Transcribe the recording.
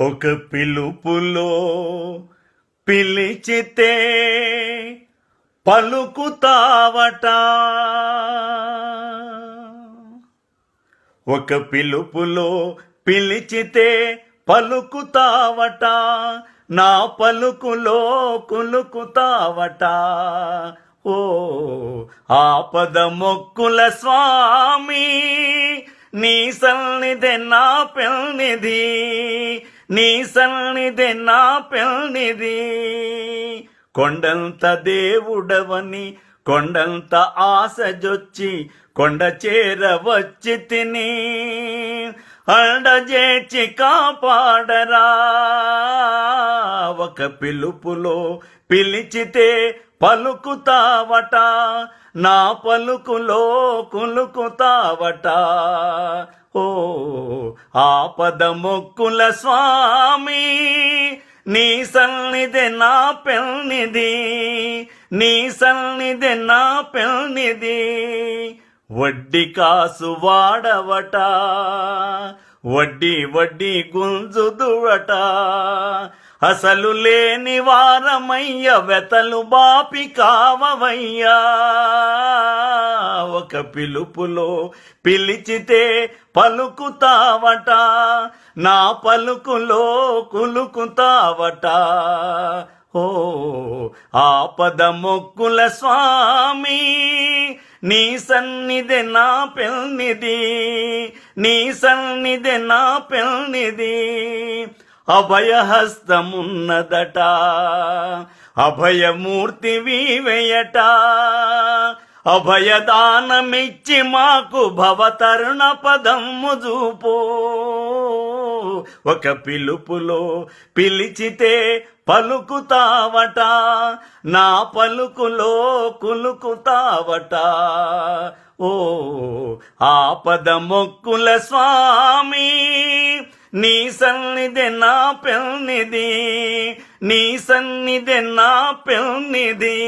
ఒక పిలుపులో పిలిచితే పలుకుతావట. ఒక పిలుపులో పిలిచితే పలుకుతావట. నా పలుకులో కులుకుతావట. ఓ ఆపద మొక్కుల స్వామి నీ సల్నిదే నా పెల్నిధి నీ సన్నిధి నా పెళ్ళిది. కొండంత దేవుడవని కొండంత ఆశజొచ్చి కొండ చేరవచ్చి తిని అండజేచి కాపాడరా. ఒక పిలుపులో పిలిచితే పలుకుతావట నా పలుకులో కులుకుతావట. ఓ ఆపద మొక్కుల స్వామి నీ సన్నిధి నా పెళ్ళనిది నీ సన్నిధి నా పెళ్ళనిది వడ్డీ కాసు వాడవట వడ్డీ వడ్డీ గుంజుదువట అసలు లేని వారమయ్య వెతలు బాపి కావవయ్యా. ఒక పిలుపులో పిలిచితే పలుకుతావట నా పలుకులో కులుకుతావట. ఓ ఆపద మొక్కుల స్వామి నీ సన్నిధి నా పెల్నిధి నీ సన్నిధి నా పెల్నిధి అభయహస్తమున్నదట. అభయమూర్తి వీవెయట. అభయదానమిచ్చి మాకు భవతరుణ పదము చూపో. ఒక పిలుపులో పిలిచితే పలుకుతావట. నా పలుకులో కులుకుతావట. ఓ ఆపద మొక్కుల స్వామి. నీ సన్నిధి నా పెల్నిధి నీ సన్నిధి నా పెల్నిధి